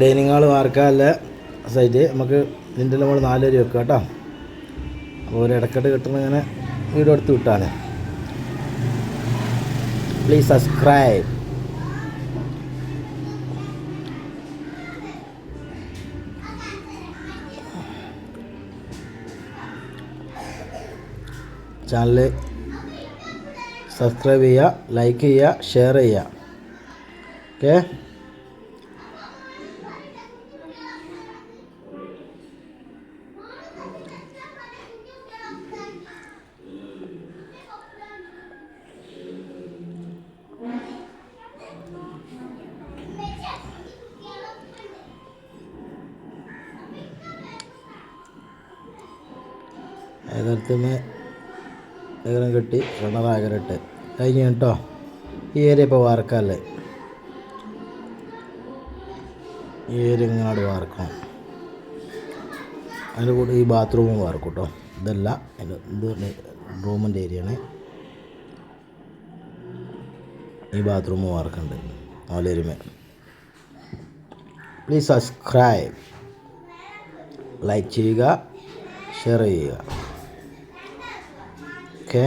Dining hall വാർക്കാല്ല site നമുക്ക് ഇതിന്റെ നമ്മൾ നാല് വരി വെക്കുക കേട്ടോ അപ്പോൾ ഒരു ഇടക്കെട്ട് കിട്ടുന്ന ഇങ്ങനെ വീഡിയോ എടുത്ത് വിട്ടാണ്. പ്ലീസ് സബ്സ്ക്രൈബ് ചാനൽ സബ്സ്ക്രൈബ് ചെയ്യുക ലൈക്ക് ചെയ്യുക ഷെയർ ചെയ്യുക. ഓക്കെ ഏകരത്തുമ്മേ ഏകരം കെട്ടി. കിണറാകരട്ട് കഴിഞ്ഞു കേട്ടോ. ഈ ഏരിയ ഇപ്പോൾ വാർക്കല്ലേ? ഈ ഏരിയ ഇങ്ങോട്ട് വാർക്കണം. അതിന്റെ കൂടെ ഈ ബാത്റൂമും വാർക്കും കേട്ടോ. ഇതല്ല ഇത് റൂമിന്റെ ഏരിയയാണ്. ഈ ബാത്റൂം വാർക്കുന്നുണ്ട്. നാലേരുമേ പ്ലീസ് സബ്സ്ക്രൈബ് ലൈക്ക് ചെയ്യുക ഷെയർ ചെയ്യുക. ഓക്കെ